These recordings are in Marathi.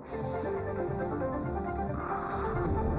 Thank you.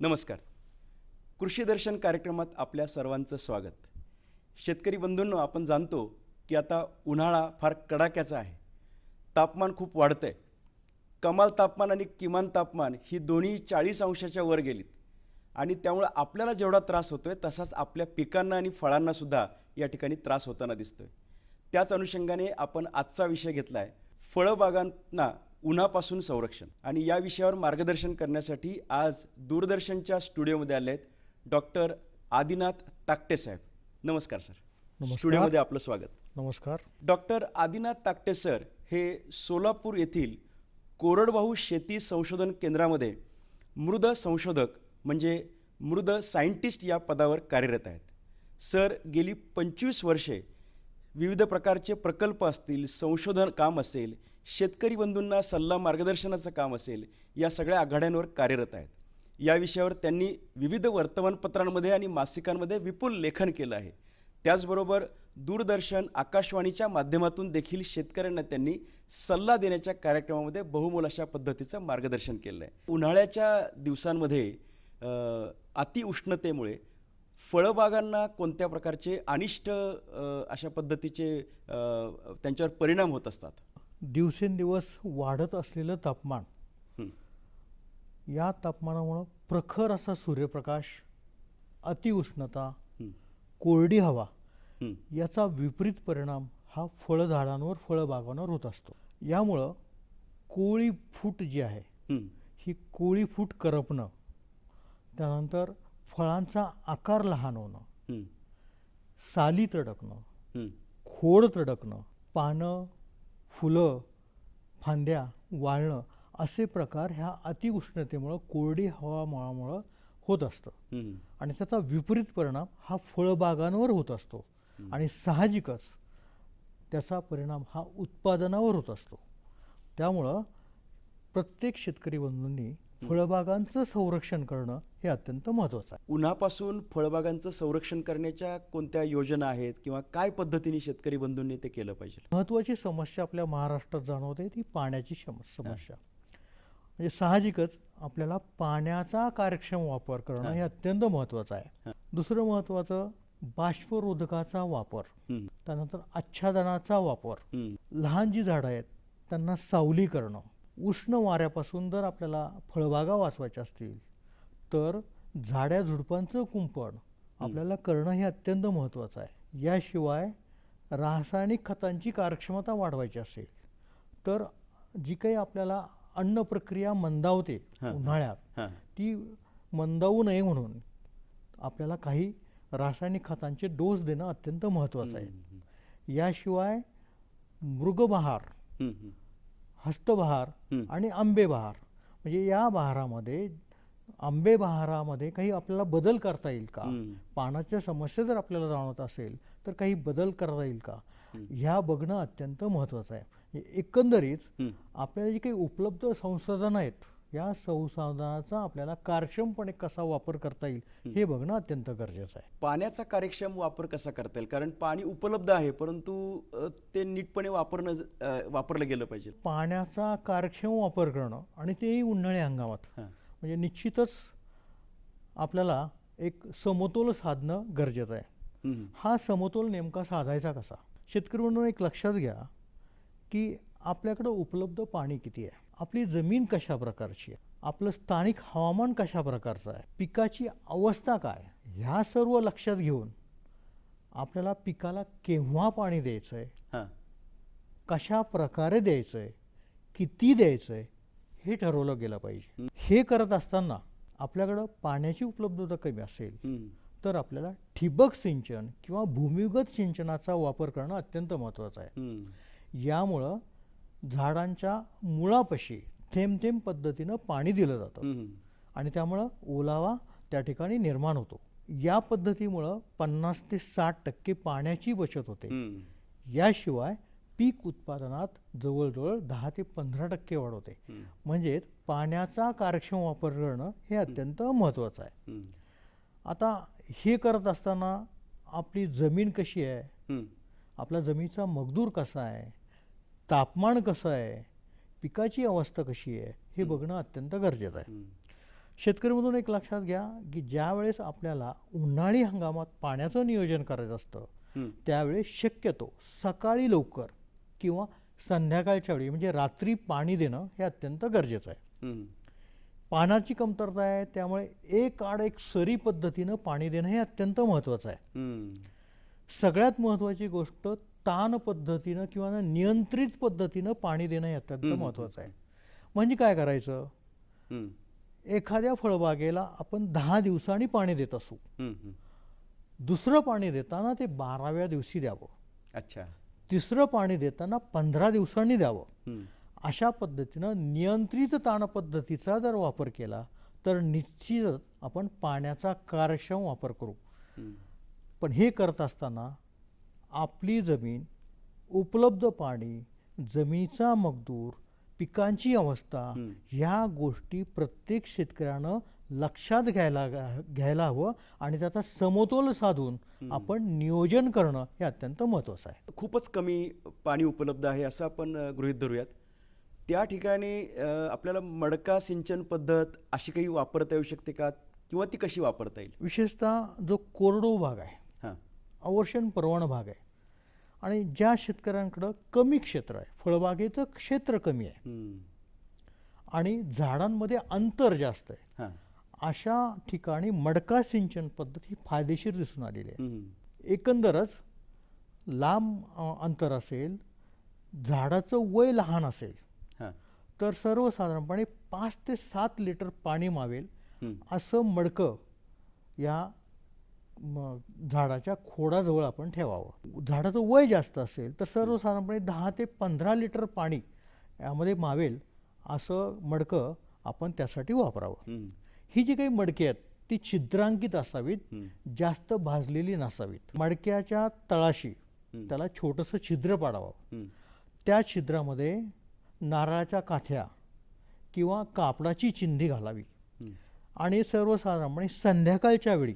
नमस्कार. कृषी दर्शन कार्यक्रमात आपल्या सर्वांचं स्वागत. शेतकरी बंधूंनो आपण जाणतो की आता उन्हाळा फार कडाक्याचा आहे. तापमान खूप वाढतं आहे कमाल तापमान आणि किमान तापमान ही दोन्ही चाळीस अंशाच्या वर गेलीत. आणि त्यामुळं आपल्याला जेवढा त्रास होतो आहे तसाच आपल्या पिकांना आणि फळांनासुद्धा या ठिकाणी त्रास होताना दिसतो आहे त्याच अनुषंगाने आपण आजचा विषय घेतला आहे फळबागांना उन्हापासून संरक्षण. आणि या विषयावर मार्गदर्शन करण्यासाठी आज दूरदर्शनच्या स्टुडिओमध्ये आले आहेत डॉक्टर आदिनाथ ताकटे साहेब. नमस्कार सर. स्टुडिओमध्ये आपलं स्वागत. नमस्कार. डॉक्टर आदिनाथ ताकटे सर हे सोलापूर येथील कोरडवाहू शेती संशोधन केंद्रामध्ये मृद संशोधक म्हणजे मृद सायंटिस्ट या पदावर कार्यरत आहेत. सर गेली पंचवीस वर्षे विविध प्रकारचे प्रकल्प असतील संशोधन काम असेल शेतकरी बंधूंना सल्ला मार्गदर्शनाचं काम असेल या सगळ्या आघाड्यांवर कार्यरत आहेत. या विषयावर त्यांनी विविध वर्तमानपत्रांमध्ये आणि मासिकांमध्ये विपुल लेखन केलं आहे. त्याचबरोबर दूरदर्शन आकाशवाणीच्या माध्यमातून देखील शेतकऱ्यांना त्यांनी सल्ला देण्याच्या कार्यक्रमामध्ये बहुमोल अशा पद्धतीचं मार्गदर्शन केलं आहे उन्हाळ्याच्या दिवसांमध्ये अतिउष्णतेमुळे फळबागांना कोणत्या प्रकारचे अनिष्ट अशा पद्धतीचे त्यांच्यावर परिणाम होत असतात? दिवसेंदिवस वाढत असलेलं तापमान. या तापमानामुळं प्रखर असा सूर्यप्रकाश अतिउष्णता. कोरडी हवा. याचा विपरीत परिणाम हा फळझाडांवर फळबागांवर होत असतो यामुळं कोळी फूट जी आहे हं. ही कोळी फूट करपणं त्यानंतर फळांचा आकार लहान होणं. साली तडकणं. खोड तडकणं पानं फुलं फांद्या वाळणं असे प्रकार ह्या अतिउष्णतेमुळं कोरडी हवामानामुळं होत असतं. आणि त्याचा विपरीत परिणाम हा फळबागांवर होत असतो. आणि साहजिकच त्याचा परिणाम हा उत्पादनावर होत असतो. त्यामुळं प्रत्येक शेतकरी बंधूंनी फळबागांचं संरक्षण करणं हे अत्यंत महत्त्वाचं आहे. उन्हापासून फळबागांचं संरक्षण करण्याच्या कोणत्या योजना आहेत किंवा काय पद्धतीने शेतकरी बंधूंनी ते केलं पाहिजे? महत्त्वाची समस्या आपल्या महाराष्ट्रात जाणवते ती पाण्याची समस्या. म्हणजे साहजिकच आपल्याला पाण्याचा कार्यक्षम वापर करणं हे. अत्यंत महत्त्वाचं आहे. दुसरं महत्त्वाचं बाष्परोधकाचा वापर. त्यानंतर आच्छादनाचा वापर. लहान जी झाडं आहेत त्यांना सावली करणं. उष्ण वाऱ्यापासून जर आपल्याला फळबागा वाचवायच्या असतील तर झाड्या झुडपांचं कुंपण आपल्याला करणं हे अत्यंत महत्त्वाचं आहे याशिवाय रासायनिक खतांची कार्यक्षमता वाढवायची असेल तर जी काही आपल्याला अन्न प्रक्रिया मंदावते. उन्हाळ्यात. ती मंदावू नये म्हणून आपल्याला काही रासायनिक खतांचे डोस देणं अत्यंत महत्त्वाचं आहे याशिवाय मृगबहार. हस्तबहार. आणि आंबे बहार म्हणजे या बहारामध्ये आंबे बहारामध्ये काही आपल्याला बदल करता येईल का. पाण्याच्या समस्या जर आपल्याला जाणवत असेल तर काही बदल करता येईल का? ह्या बघणं अत्यंत महत्त्वाचं आहे. म्हणजे एकंदरीत. आपल्याला जी काही उपलब्ध संसाधनं आहेत या संसाधनाचा आपल्याला कार्यक्षमपणे कसा वापर करता येईल हे बघणं अत्यंत गरजेचं आहे. पाण्याचा कार्यक्षम वापर कसा करता येईल? कारण पाणी उपलब्ध आहे परंतु ते नीटपणे वापरणं वापरलं गेलं पाहिजे. पाण्याचा कार्यक्षम वापर करणं आणि तेही उन्हाळी हंगामात. म्हणजे निश्चितच आपल्याला एक समतोल साधणं गरजेचं आहे. हं. समतोल नेमका साधायचा कसा? शेतकरी म्हणून एक लक्षात घ्या की आपल्याकडं उपलब्ध पाणी किती आहे? आपली जमीन कशा प्रकारची आहे? आपलं स्थानिक हवामान कशा प्रकारचं आहे? पिकाची अवस्था काय ह्या सर्व लक्षात घेऊन आपल्याला पिकाला केव्हा पाणी द्यायचं आहे. कशा प्रकारे द्यायचं आहे किती द्यायचं आहे हे ठरवलं गेलं पाहिजे हे करत असताना आपल्याकडं पाण्याची उपलब्धता कमी असेल. तर आपल्याला ठिबक सिंचन किंवा भूमिगत सिंचनाचा वापर करणं अत्यंत महत्त्वाचं आहे. यामुळं झाडांच्या मुळापाशी थेंब थेंब पद्धतीनं पाणी दिलं जातं. आणि त्यामुळं ओलावा त्या ठिकाणी निर्माण होतो या पद्धतीमुळं पन्नास ते साठ टक्के पाण्याची बचत होते. याशिवाय पीक उत्पादनात जवळजवळ दहा ते पंधरा टक्के वाढ होते हम्म. म्हणजेच पाण्याचा कार्यक्षम वापर करणं हे अत्यंत महत्त्वाचं आहे. आता हे करत असताना आपली जमीन कशी आहे. आपल्या जमिनीचा मगदूर कसा आहे तापमान कसं आहे पिकाची अवस्था कशी आहे हे बघणं अत्यंत गरजेचं आहे हम्म. शेतकरी एक लक्षात घ्या की ज्या वेळेस आपल्याला उन्हाळी हंगामात पाण्याचं नियोजन करायचं असतं. त्यावेळेस शक्यतो सकाळी लवकर किंवा संध्याकाळच्या वेळी म्हणजे रात्री पाणी देणं हे अत्यंत गरजेचं आहे. पाण्याची कमतरता आहे त्यामुळे एक आड एक सरी पद्धतीनं पाणी देणं हे अत्यंत महत्त्वाचं आहे. सगळ्यात महत्त्वाची गोष्ट ताण पद्धतीनं किंवा नियंत्रित पद्धतीनं पाणी देणं हे अत्यंत. महत्त्वाचं आहे म्हणजे काय करायचं. एखाद्या फळबागेला आपण दहा दिवसांनी पाणी देत असू. दुसरं पाणी देताना ते बाराव्या दिवशी द्यावं अच्छा तिसरं पाणी देताना पंधरा दिवसांनी द्यावं. अशा पद्धतीनं नियंत्रित ताण पद्धतीचा जर वापर केला तर निश्चितच आपण पाण्याचा कार्यक्षम वापर करू. पण हे करत असताना आपली जमीन उपलब्ध पाणी जमिनीचा मगदूर पिकांची अवस्था. ह्या गोष्टी प्रत्येक शेतकऱ्यानं लक्षात घ्यायला घ्यायला हवं आणि त्याचा समतोल साधून आपण नियोजन करणं हे अत्यंत महत्त्वाचं आहे. खूपच कमी पाणी उपलब्ध आहे असं आपण गृहीत धरूयात. त्या ठिकाणी आपल्याला मडका सिंचन पद्धत अशी काही वापरता येऊ शकते का? किंवा ती कशी वापरता येईल? विशेषतः जो कोरडो भाग आहे हां. अवर्षण परवण भाग आहे आणि ज्या शेतकऱ्यांकडं कमी क्षेत्र आहे फळबागेचं क्षेत्र कमी आहे. आणि झाडांमध्ये अंतर जास्त आहे अशा ठिकाणी मडका सिंचन पद्धत ही फायदेशीर दिसून आलेली आहे. एकंदरच लांब अंतर असेल झाडाचं वय लहान असेल तर सर्वसाधारणपणे पाच ते सात लिटर पाणी मावेल. असं मडकं या झाडाच्या खोडाजवळ आपण ठेवावं झाडाचं वय जास्त असेल तर सर्वसाधारणपणे दहा ते पंधरा लिटर पाणी यामध्ये मावेल असं मडकं आपण त्यासाठी वापरावं. ही जी काही मडकी आहेत ती छिद्रांकित असावीत. जास्त भाजलेली नसावीत. मडक्याच्या तळाशी. त्याला छोटंसं छिद्र पाडावं. त्या छिद्रामध्ये नारळाच्या काथ्या किंवा कापडाची चिंधी घालावी. आणि सर्वसाधारणपणे संध्याकाळच्या वेळी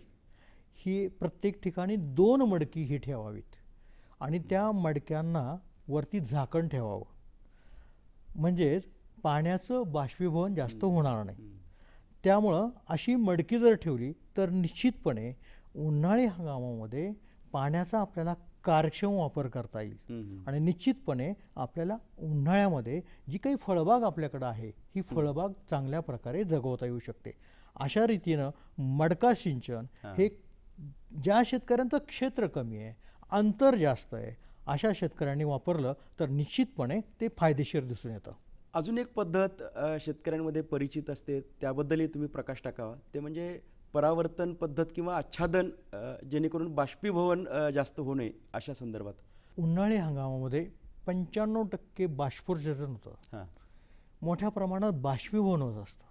ही प्रत्येक ठिकाणी दोन मडकी ही ठेवावीत. आणि त्या मडक्यांना वरती झाकण ठेवावं. म्हणजेच पाण्याचं बाष्पीभवन जास्त होणार नाही. त्यामुळं अशी मडकी जर ठेवली तर निश्चितपणे उन्हाळी हंगामामध्ये पाण्याचा आपल्याला कार्यक्षम वापर करता येईल. आणि निश्चितपणे आपल्याला उन्हाळ्यामध्ये जी काही फळबाग आपल्याकडं आहे ही फळबाग चांगल्या प्रकारे जगवता येऊ शकते अशा रीतीनं मडका सिंचन. हे ज्या शेतकऱ्यांचं क्षेत्र कमी आहे अंतर जास्त आहे अशा शेतकऱ्यांनी वापरलं तर निश्चितपणे ते फायदेशीर दिसून येतं अजून एक पद्धत शेतकऱ्यांमध्ये परिचित असते त्याबद्दलही तुम्ही प्रकाश टाकावा. ते म्हणजे परावर्तन पद्धत किंवा आच्छादन जेणेकरून बाष्पीभवन जास्त होऊ नये अशा संदर्भात. उन्हाळी हंगामामध्ये पंच्याण्णव टक्के बाष्पोर्जन होतं. हां. मोठ्या प्रमाणात बाष्पीभवन होत असतं.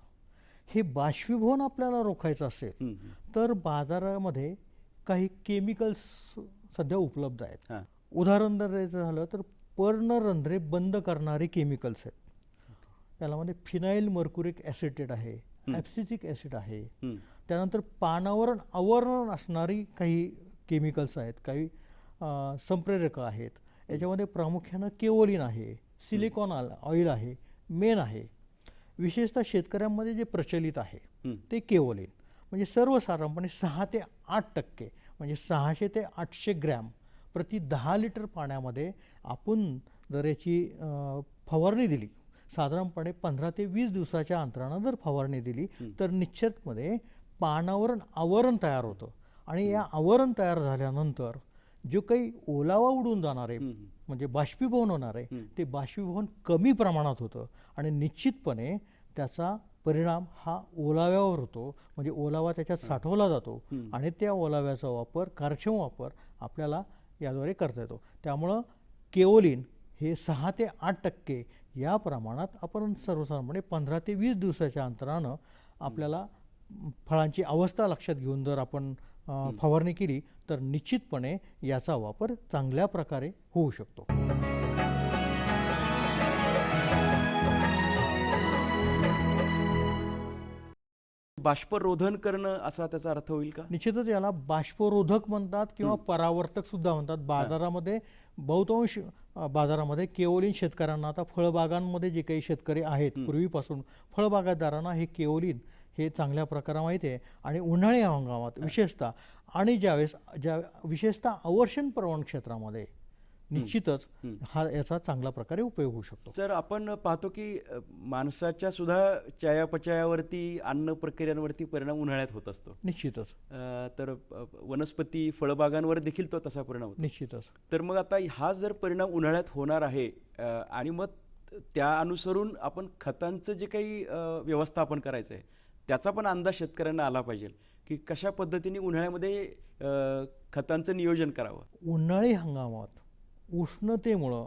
हे बाष्पीभवन आपल्याला रोखायचं असेल. तर बाजारामध्ये काही केमिकल्स सध्या उपलब्ध आहेत. हां. उदाहरण द्यायचं झालं तर पर्णरंध्रे बंद करणारे केमिकल्स आहेत. त्यामध्ये फिनाईल मर्क्युरिक ॲसिटेट आहे ॲप्सिसिक ॲसिड आहे. त्यानंतर पानावरण आवरण असणारी काही केमिकल्स आहेत काही संप्रेरकं आहेत. याच्यामध्ये प्रामुख्यानं केओलिन आहे सिलिकॉन आल ऑइल आहे मेन आहे. विशेषतः शेतकऱ्यांमध्ये जे प्रचलित आहे. ते केओलिन. म्हणजे सर्वसाधारणपणे सहा ते आठ टक्के म्हणजे सहाशे ते आठशे ग्रॅम प्रति दहा लिटर पाण्यामध्ये आपण जर याची फवारणी दिली. साधारणपणे पंधरा ते वीस दिवसाच्या अंतरानं जर फवारणी दिली तर निश्चितमध्ये पानावरण आवरण तयार होतं. आणि या आवरण तयार झाल्यानंतर जो काही ओलावा उडून जाणार आहे. म्हणजे बाष्पीभवन होणार आहे ते बाष्पीभवन कमी प्रमाणात होतं. आणि निश्चितपणे त्याचा परिणाम हा ओलाव्यावर होतो. म्हणजे ओलावा त्याच्यात साठवला जातो. आणि त्या ओलाव्याचा वापर कार्यक्षम वापर आपल्याला याद्वारे करता येतो. त्यामुळं केओलिन हे सहा ते आठ टक्के या प्रमाणात आपण सर्वसाधारणपणे पंधरा ते वीस दिवसाच्या अंतरानं आपल्याला फळांची अवस्था लक्षात घेऊन जर आपण फवारणी केली तर निश्चितपणे याचा वापर चांगल्या प्रकारे होऊ शकतो. बाष्परोधन करणं असा त्याचा अर्थ होईल का? निश्चितच याला बाष्परोधक म्हणतात किंवा परावर्तक सुद्धा म्हणतात. बाजारामध्ये बहुतांश बाजारामध्ये केओलिन शेतकऱ्यांना आता फळबागांमध्ये जे काही शेतकरी आहेत पूर्वीपासून फळबागायतदारांना हे केओलिन हे चांगल्या प्रकारे माहिती आहे आणि उन्हाळी हंगामात विशेषतः आणि ज्यावेळेस ज्या विशेषतः अवर्षण प्रवण क्षेत्रामध्ये निश्चितच हा याचा चांगल्या प्रकारे उपयोग होऊ शकतो. तर आपण पाहतो की माणसाच्या सुद्धा चयापचयावरती अन्न प्रक्रियांवरती परिणाम उन्हाळ्यात होत असतो. निश्चितच. तर वनस्पती फळबागांवर देखील तो तसा परिणाम होतो. निश्चितच. तर मग आता हा जर परिणाम उन्हाळ्यात होणार आहे आणि मग त्या अनुसरून आपण खतांचं जे काही व्यवस्थापन करायचं आहे त्याचा पण अंदाज शेतकऱ्यांना आला पाहिजे की कशा पद्धतीने उन्हाळ्यामध्ये खतांचं नियोजन करावं? उन्हाळी हंगामात उष्णतेमुळं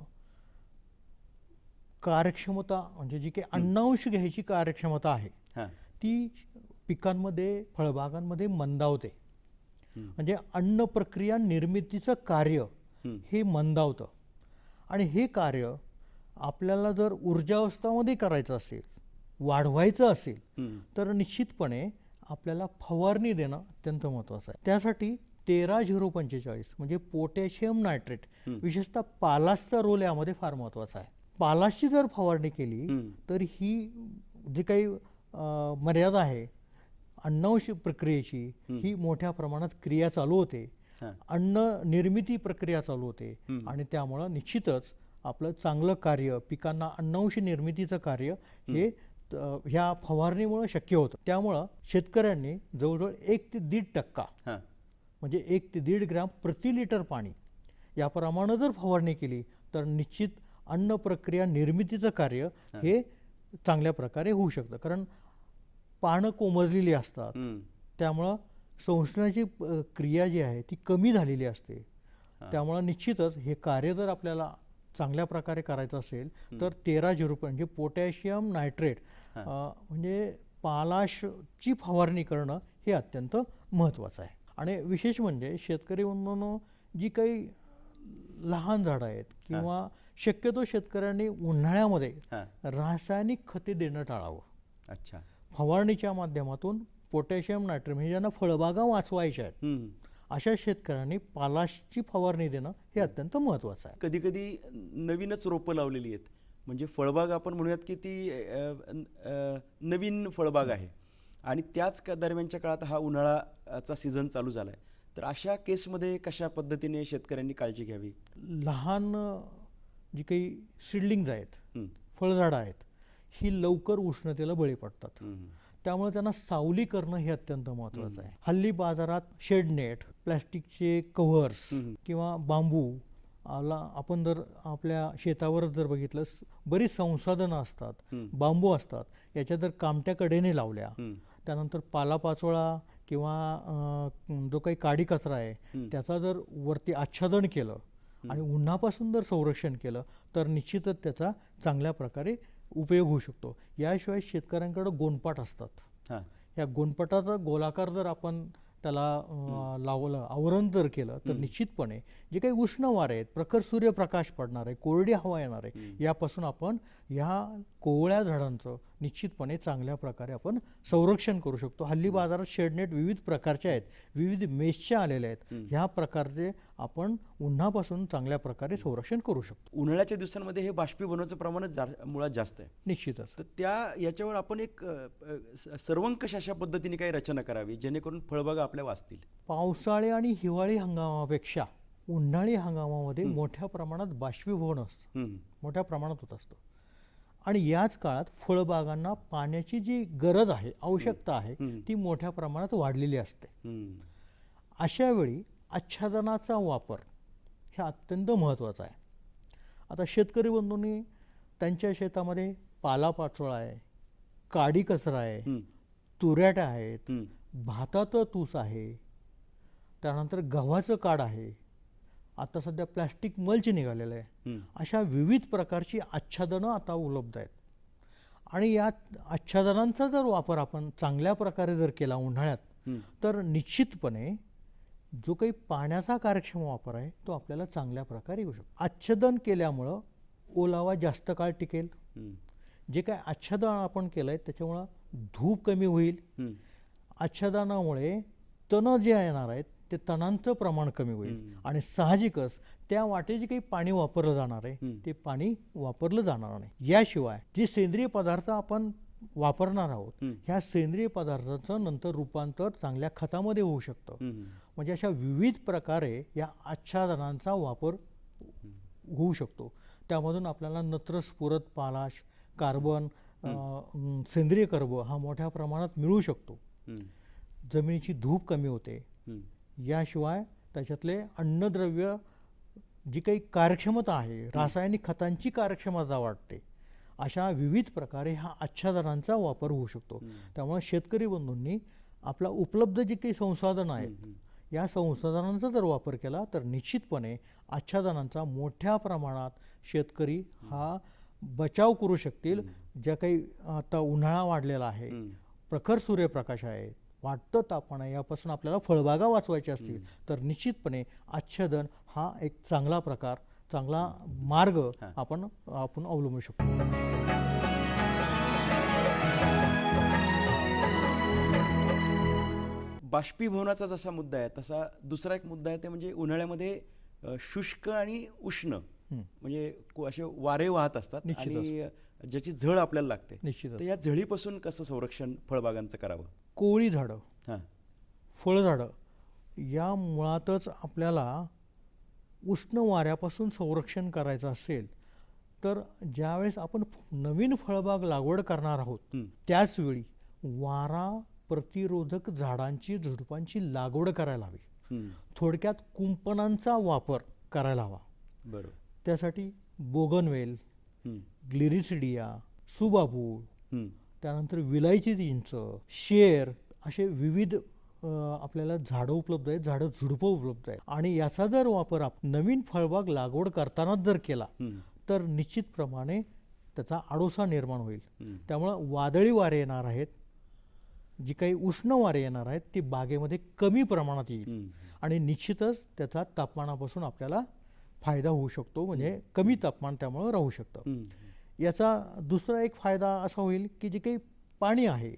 कार्यक्षमता म्हणजे जी काही अन्नांश घ्यायची कार्यक्षमता आहे ती पिकांमध्ये फळबागांमध्ये मंदावते. म्हणजे अन्न प्रक्रिया निर्मितीचं कार्य हं. मंदावतं आणि हे कार्य आपल्याला जर ऊर्जावस्थामध्ये करायचं असेल वाढवायचं असेल. तर निश्चितपणे आपल्याला फवारणी देणं अत्यंत महत्त्वाचं आहे त्यासाठी तेरा झिरो पंचेचाळीस म्हणजे पोटॅशियम नायट्रेट विशेषतः पालासचा रोल यामध्ये फार महत्त्वाचा आहे. पालासची जर फवारणी केली. तर ही जी काही मर्यादा आहे अन्नवश प्रक्रियेची ही मोठ्या प्रमाणात क्रिया चालू होते. अन्न निर्मिती प्रक्रिया चालू होते. आणि त्यामुळं निश्चितच आपलं चांगलं कार्य पिकांना अन्नवंश निर्मितीचं कार्य हे ह्या फवारणीमुळं शक्य होतं. त्यामुळं शेतकऱ्यांनी जवळजवळ एक ते दीड टक्का म्हणजे एक ते दीड ग्रॅम प्रति लिटर पाणी. याप्रमाणे जर फवारणी केली तर निश्चित अन्न प्रक्रिया निर्मितीचं कार्य हे. चांगल्या प्रकारे होऊ शकतं. कारण पानं कोमजलेली असतात. त्यामुळं संशोधनाची क्रिया जी आहे ती कमी झालेली असते. त्यामुळं निश्चितच हे कार्य जर आपल्याला चांगल्या प्रकारे करायचं असेल तर तेरा झिरो म्हणजे पोटॅशियम नायट्रेट म्हणजे पालाशची फवारणी करणं हे अत्यंत महत्त्वाचं आहे. आणि विशेष म्हणजे शेतकरी बंधूंनो जी काही लहान झाडं आहेत किंवा शक्यतो शेतकऱ्यांनी उन्हाळ्यामध्ये हां. रासायनिक खते देणं टाळावं. अच्छा. फवारणीच्या माध्यमातून पोटॅशियम नायट्रेट म्हणजे ज्यांना फळबागा वाचवायच्या आहेत हं. अशा शेतकऱ्यांनी पालाशची फवारणी देणं हे अत्यंत महत्त्वाचं आहे. कधी कधी नवीनच रोपं लावलेली आहेत. म्हणजे फळबाग आपण म्हणूयात की ती नवीन फळबाग आहे. आणि त्याच का- दरम्यानच्या काळात हा उन्हाळाचा सीझन चालू झाला आहे तर अशा केसमध्ये कशा पद्धतीने शेतकऱ्यांनी काळजी घ्यावी? लहान जी काही सिडलिंग्ज आहेत फळझाडं आहेत ही लवकर उष्णतेला बळी पडतात. त्यामुळे त्यांना सावली करणं हे अत्यंत महत्त्वाचं आहे. हल्ली बाजारात शेडनेट प्लॅस्टिकचे कव्हर्स किंवा बांबू आला आपण जर आपल्या शेतावरच जर बघितलं बरीच संसाधनं असतात. बांबू असतात याच्या जर कामट्या कडेने लावल्या त्यानंतर पालापाचोळा किंवा जो काही काडी कचरा आहे. त्याचा जर वरती आच्छादन केलं आणि उन्हापासून जर संरक्षण केलं तर निश्चितच त्याचा चांगल्या प्रकारे उपयोग होऊ शकतो. याशिवाय शेतकऱ्यांकडं गोणपाट असतात. या गोणपटाचा गोलाकार जर आपण त्याला लावलं आवरण जर केलं तर निश्चितपणे जे काही उष्ण वारे आहेत प्रखर सूर्यप्रकाश पडणार आहे कोरडी हवा येणार आहे यापासून आपण ह्या कोवळ्या झाडांचं निश्चितपणे चांगल्या प्रकारे आपण संरक्षण करू शकतो. हल्ली बाजारात शेडनेट विविध प्रकारचे आहेत. विविध मेशच्या आलेल्या आहेत. ह्या प्रकारचे आपण उन्हापासून चांगल्या प्रकारे संरक्षण करू शकतो. उन्हाळ्याच्या दिवसांमध्ये हे बाष्पीभवनाचं प्रमाणच जा मुळात जास्त आहे. निश्चितच. तर त्या याच्यावर आपण एक सर्वंकष अशा पद्धतीने काही रचना करावी जेणेकरून फळबागा आपल्या वाचतील. पावसाळी आणि हिवाळी हंगामापेक्षा उन्हाळी हंगामामध्ये मोठ्या प्रमाणात बाष्पीभवन असतं. मोठ्या प्रमाणात होत असतं. आणि याच काळात फळबागांना पाण्याची जी गरज आहे आवश्यकता आहे. ती मोठ्या प्रमाणात वाढलेली असते. अशा वेळी आच्छादनाचा वापर हे अत्यंत महत्त्वाचा आहे. आता शेतकरी बंधूंनी त्यांच्या शेतामध्ये पालापाचोळा आहे काडी कचरा आहे हं, तुऱ्याट आहेत भाताचं तूस आहे त्यानंतर गव्हाचं काड आहे आता सध्या प्लॅस्टिक मल्च निघालेलं आहे. अशा विविध प्रकारची आच्छादनं आता उपलब्ध आहेत आणि या आच्छादनांचा जर वापर आपण चांगल्या प्रकारे जर केला उन्हाळ्यात. तर निश्चितपणे जो काही पाण्याचा कार्यक्षम वापर आहे तो आपल्याला चांगल्या प्रकारे येऊ शकतो आच्छादन केल्यामुळं ओलावा जास्त काळ टिकेल. जे काय आच्छादन आपण केलं आहे त्याच्यामुळं धूप कमी होईल. आच्छादनामुळे तण जे येणार आहेत ते तणांचं प्रमाण कमी होईल. आणि साहजिकच त्या वाटे जे काही पाणी वापरलं जाणार आहे ते पाणी वापरलं जाणार नाही. याशिवाय जे सेंद्रिय पदार्थ आपण वापरणार आहोत ह्या सेंद्रिय पदार्थाचं नंतर रूपांतर चांगल्या खतामध्ये होऊ शकतं. म्हणजे अशा विविध प्रकारे या आच्छादनांचा वापर होऊ शकतो. त्यामधून आपल्याला नत्र स्फुरत पालाश कार्बन सेंद्रिय कर्ब हा मोठ्या प्रमाणात मिळू शकतो. जमिनीची धूप कमी होते. याशिवाय त्याच्यातले अन्नद्रव्य जी काही कार्यक्षमता आहे रासायनिक खतांची कार्यक्षमता वाढते. अशा विविध प्रकारे हा आच्छादनांचा वापर होऊ शकतो. त्यामुळे शेतकरी बंधूंनी आपला उपलब्ध जे काही संसाधनं आहेत या संसाधनांचा जर वापर केला तर निश्चितपणे आच्छादनांचा मोठ्या प्रमाणात शेतकरी हा बचाव करू शकतील. ज्या काही आता उन्हाळा वाढलेला आहे प्रखर सूर्यप्रकाश आहे वाटतं तापमान आहे यापासून आपल्याला फळबागा वाचवायच्या असतील. तर निश्चितपणे आच्छादन हा एक चांगला प्रकार चांगला मार्ग आपण आपण अवलंबू शकतो. बाष्पीभवनाचा जसा मुद्दा आहे तसा दुसरा एक मुद्दा आहे ते म्हणजे उन्हाळ्यामध्ये शुष्क आणि उष्ण म्हणजे असे वारे वाहत असतात. आणि ज्याची झळ आपल्याला लागते. तर या झळीपासून कसं संरक्षण फळबागांचं करावं? कोळी झाडं हां फळझाडं या मुळातच आपल्याला उष्ण वाऱ्यापासून संरक्षण करायचं असेल तर ज्यावेळेस आपण नवीन फळबाग लागवड करणार आहोत. त्याचवेळी वारा प्रतिरोधक झाडांची झुडपांची लागवड करायला हवी. थोडक्यात कुंपणांचा वापर करायला हवा बरोबर त्यासाठी बोगनवेल. ग्लिरिसिडिया सुबाबूळ हं. त्यानंतर विलायची चिंच शेर असे विविध आपल्याला झाडं उपलब्ध आहेत झाडं झुडपं उपलब्ध आहेत आणि याचा जर वापर आप नवीन फळबाग लागवड करतानाच जर केला. तर निश्चितप्रमाणे त्याचा आडोसा निर्माण होईल. त्यामुळं वादळी वारे येणार आहेत जी काही उष्ण वारे येणार आहेत ती बागेमध्ये कमी प्रमाणात येईल. आणि निश्चितच त्याचा तापमानापासून आपल्याला फायदा होऊ शकतो म्हणजे कमी तापमान त्यामुळं राहू शकतं. याचा दुसरा एक फायदा असा होईल की जे काही पाणी आहे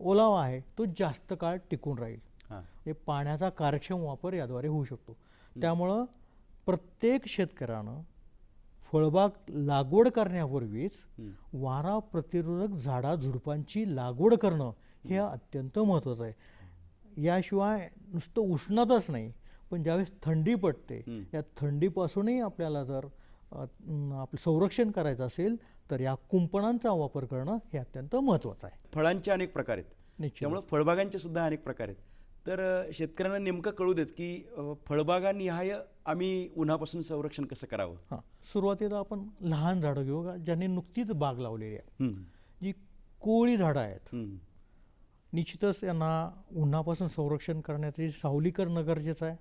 ओलावा आहे तो जास्त काळ टिकून राहील. म्हणजे पाण्याचा कार्यक्षम वापर याद्वारे होऊ शकतो. त्यामुळं प्रत्येक शेतकऱ्यानं फळबाग लागवड करण्यापूर्वीच. वारा प्रतिरोधक झाडा झुडपांची लागवड करणं हे अत्यंत महत्त्वाचं आहे. याशिवाय नुसतं उष्णताच नाही पण ज्यावेळेस थंडी पडते. या थंडीपासूनही आपल्याला जर आपलं संरक्षण करायचं असेल तर या कुंपणांचा वापर करणं हे अत्यंत महत्त्वाचं आहे. फळांचे अनेक प्रकार आहेत. निश्चित त्यामुळे फळबागांचे सुद्धा अनेक प्रकार आहेत. तर शेतकऱ्यांना नेमकं कळू देत की फळबागानिहाय आम्ही उन्हापासून संरक्षण कसं करावं? हां. सुरुवातीला आपण लहान झाडं घेऊ का? ज्यांनी नुकतीच बाग लावलेली आहे. जी कोळी झाडं आहेत. निश्चितच यांना उन्हापासून संरक्षण करण्यासाठी सावली करणं गरजेचं आहे.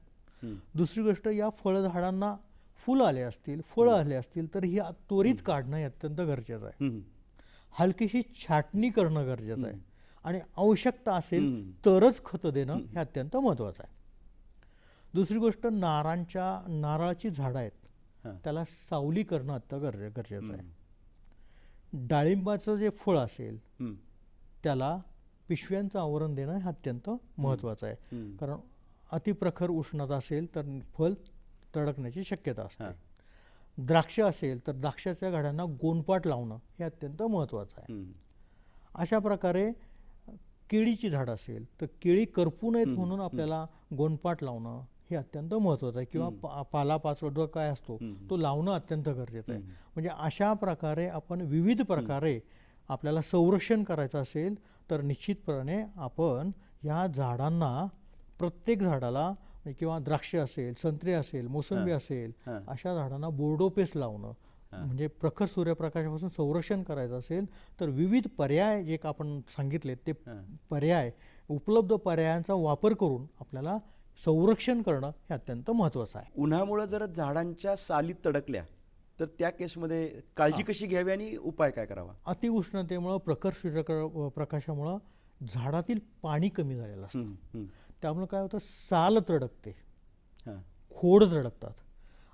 दुसरी गोष्ट या फळझाडांना फुलं आले असतील फळं आले असतील तर ही त्वरित काढणं हे अत्यंत गरजेचं आहे. हं. हलकीशी छाटणी करणं गरजेचं आहे. आणि आवश्यकता असेल. तरच खतं देणं हे अत्यंत महत्त्वाचं आहे. दुसरी गोष्ट नारांच्या नारळाची झाडं आहेत. त्याला सावली करणं अत्यंत गरजे गरजेचं आहे. डाळिंबाचं जे फळ असेल हं. त्याला पिशव्यांचं आवरण देणं हे अत्यंत महत्त्वाचं आहे. कारण अतिप्रखर उष्णता असेल तर फल तडकण्याची शक्यता असते. द्राक्ष असेल तर द्राक्षाच्या घड्यांना गोनपाट लावणं हे अत्यंत महत्त्वाचं आहे. अशा प्रकारे केळीची झाड असेल तर केळी करपू नयेत म्हणून आपल्याला गोनपाट लावणं हे अत्यंत महत्त्वाचं आहे. किंवा पा पाला काय असतो तो लावणं अत्यंत गरजेचं आहे. म्हणजे अशा प्रकारे आपण विविध प्रकारे आपल्याला संरक्षण करायचं असेल तर निश्चितपणे आपण ह्या झाडांना प्रत्येक झाडाला किंवा द्राक्ष असेल संत्री असेल मोसंबी असेल. अशा झाडांना बोर्डो पेस्ट लावणं म्हणजे प्रखर सूर्यप्रकाशापासून संरक्षण करायचं असेल तर विविध पर्याय जे आपण सांगितले ते. पर्याय उपलब्ध पर्यायांचा वापर करून आपल्याला संरक्षण करणं हे अत्यंत महत्त्वाचं आहे उन्हामुळे जर झाडांच्या सालीत तडकल्या तर त्या केसमध्ये काळजी कशी घ्यावी आणि उपाय काय करावा अतिउष्णतेमुळं प्रखर सूर्यक प्रकाशामुळं झाडातील पाणी कमी झालेलं असतं. त्यामुळं काय होतं? साल तडकते खोड तडकतात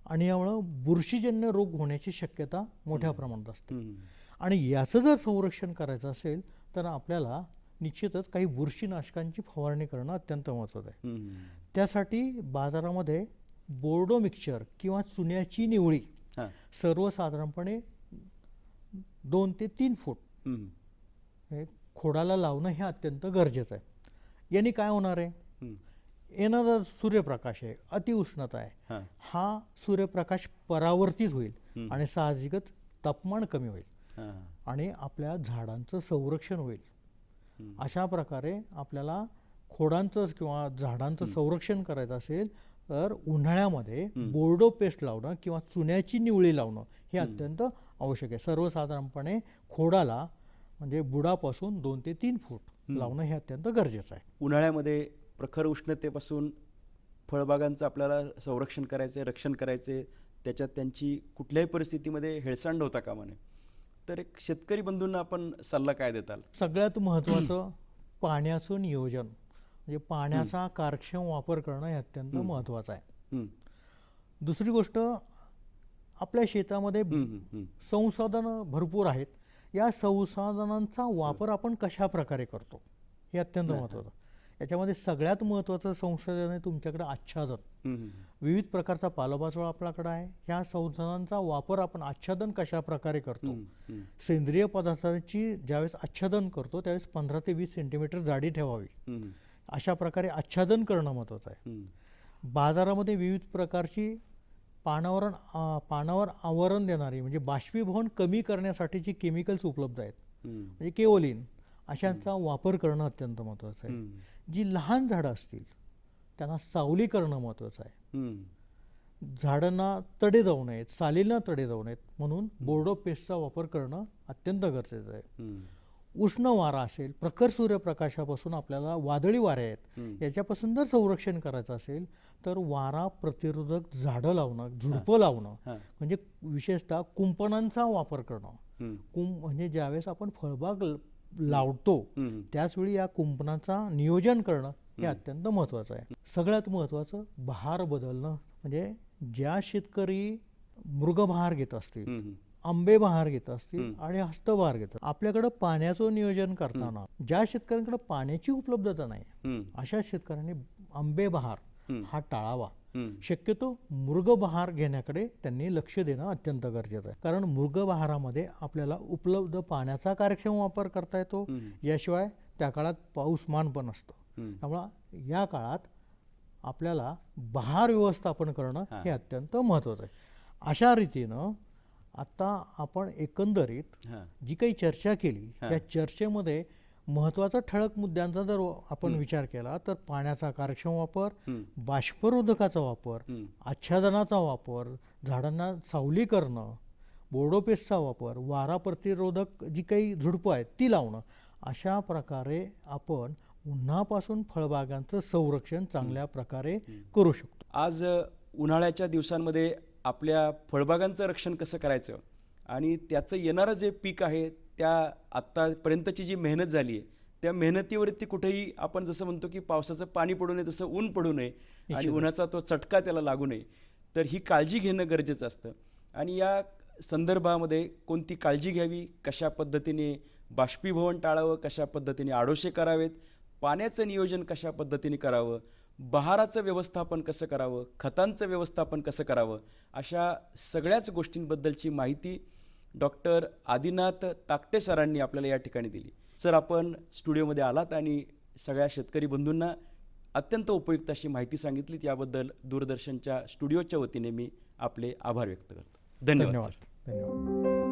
आणि यामुळं बुरशीजन्य रोग होण्याची शक्यता मोठ्या प्रमाणात असते. आणि याचं जर संरक्षण करायचं असेल तर आपल्याला निश्चितच काही बुरशीनाशकांची फवारणी करणं अत्यंत महत्त्वाचं आहे. त्यासाठी बाजारामध्ये बोर्डो मिक्सचर किंवा चुन्याची निवळी सर्वसाधारणपणे दोन ते तीन फूट खोडाला लावणं हे अत्यंत गरजेचं आहे. याने काय होणार आहे. येणारा सूर्यप्रकाश आहे अतिउष्णता आहे. हां. सूर्यप्रकाश परावर्तित होईल. आणि साहजिकच तापमान कमी होईल. आणि आपल्या झाडांचं संरक्षण होईल. अशा प्रकारे आपल्याला खोडांचं किंवा झाडांचं संरक्षण करायचं असेल तर उन्हाळ्यामध्ये बोर्डो पेस्ट लावणं किंवा चुन्याची निवळी लावणं हे अत्यंत आवश्यक आहे. सर्वसाधारणपणे खोडाला म्हणजे बुडापासून दोन ते तीन फूट लावणं हे अत्यंत गरजेचं आहे. उन्हाळ्यामध्ये प्रखर उष्णतेपासून फळबागांचं आपल्याला संरक्षण करायचे रक्षण करायचे त्याच्यात त्यांची कुठल्याही परिस्थितीमध्ये हेळसांड होता कामा नये. तर एक शेतकरी बंधूंना आपण सल्ला काय देताल? सगळ्यात महत्त्वाचं पाण्याचं नियोजन. म्हणजे पाण्याचा कार्यक्षम वापर करणं हे अत्यंत महत्त्वाचं आहे. दुसरी गोष्ट आपल्या शेतामध्ये. संसाधनं भरपूर आहेत. या संसाधनांचा वापर आपण कशा प्रकारे करतो? हे अत्यंत महत्त्वाचं याच्यामध्ये सगळ्यात महत्त्वाचं संशोधन आहे तुमच्याकडे आच्छादन. विविध प्रकारचा पालापाचोळा आपल्याकडे आहे ह्या संसाधनांचा वापर आपण आच्छादन कशा प्रकारे करतो. सेंद्रिय पदार्थांची ज्यावेळेस आच्छादन करतो त्यावेळेस पंधरा ते वीस सेंटीमीटर जाडी ठेवावी अशा प्रकारे आच्छादन करणं महत्त्वाचं आहे. बाजारामध्ये विविध प्रकारची पानावर पानावर आवरण देणारी म्हणजे बाष्पीभवन कमी करण्यासाठीची केमिकल्स उपलब्ध आहेत. म्हणजे केओलिन अशांचा वापर करणं अत्यंत महत्त्वाचं आहे. जी लहान झाडं असतील त्यांना सावली करणं महत्त्वाचं आहे. झाडांना तडे जाऊ नयेत सालींना तडे जाऊ नयेत म्हणून बोर्डो पेस्टचा वापर करणं अत्यंत गरजेचं आहे. उष्ण वारा असेल प्रखर सूर्यप्रकाशापासून आपल्याला वादळी वारे आहेत. याच्यापासून जर संरक्षण करायचं असेल तर वारा प्रतिरोधक झाडं लावणं झुडपं लावणं. म्हणजे विशेषतः कुंपणांचा वापर करणं. कुंप म्हणजे ज्यावेळेस आपण फळबाग लावतो. त्याचवेळी या कुंपणाचा नियोजन करणं हे अत्यंत महत्त्वाचं आहे सगळ्यात महत्त्वाचं बहार बदलणं म्हणजे ज्या शेतकरी मृगबहार घेत असतील. आंबे बहार घेत असतील आणि हस्तबहार घेत आपल्याकडं पाण्याचं नियोजन करताना ज्या शेतकऱ्यांकडे पाण्याची उपलब्धता नाही. अशा शेतकऱ्यांनी आंबे बहार. हा टाळावा. शक्यतो मृगबहार घेण्याकडे त्यांनी लक्ष देणं अत्यंत गरजेचं आहे. कारण मृगबहारामध्ये आपल्याला उपलब्ध पाण्याचा कार्यक्षम वापर करता येतो. याशिवाय त्या काळात पाऊसमान पण असतं. त्यामुळं या काळात आपल्याला बहार व्यवस्थापन करणं हे. अत्यंत महत्त्वाचं आहे. अशा रीतीनं आता आपण एकंदरीत. जी काही चर्चा केली या चर्चेमध्ये महत्त्वाचा ठळक मुद्द्यांचा जर आपण विचार केला तर पाण्याचा कार्यक्षम वापर. बाष्परोधकाचा वापर. आच्छादनाचा वापर झाडांना सावली करणं बोर्डोपेस्टचा वापर वारा प्रतिरोधक जी काही झुडपं आहेत ती लावणं अशा प्रकारे आपण उन्हापासून फळबागांचं संरक्षण चांगल्या प्रकारे करू शकतो. आज उन्हाळ्याच्या दिवसांमध्ये आपल्या फळबागांचं रक्षण कसं करायचं? आणि त्याचं येणारं जे पीक आहे त्या आत्तापर्यंतची जी मेहनत झाली आहे त्या मेहनतीवरती कुठेही आपण जसं म्हणतो की पावसाचं पाणी पडू नये तसं ऊन पडू नये आणि उन्हाचा तो चटका त्याला लागू नये तर ही काळजी घेणं गरजेचं असतं. आणि या संदर्भामध्ये कोणती काळजी घ्यावी कशा पद्धतीने बाष्पीभवन टाळावं कशा पद्धतीने आडोशे करावेत पाण्याचं नियोजन कशा पद्धतीने करावं बहाराचं व्यवस्थापन कसं करावं खतांचं व्यवस्थापन कसं करावं अशा सगळ्याच गोष्टींबद्दलची माहिती डॉक्टर आदिनाथ ताकटे सरांनी आपल्याला या ठिकाणी दिली. सर आपण स्टुडिओमध्ये आलात आणि सगळ्या शेतकरी बंधूंना अत्यंत उपयुक्त अशी माहिती सांगितली याबद्दल दूरदर्शनच्या स्टुडिओच्या वतीने मी आपले आभार व्यक्त करतो. धन्यवाद धन्यवाद.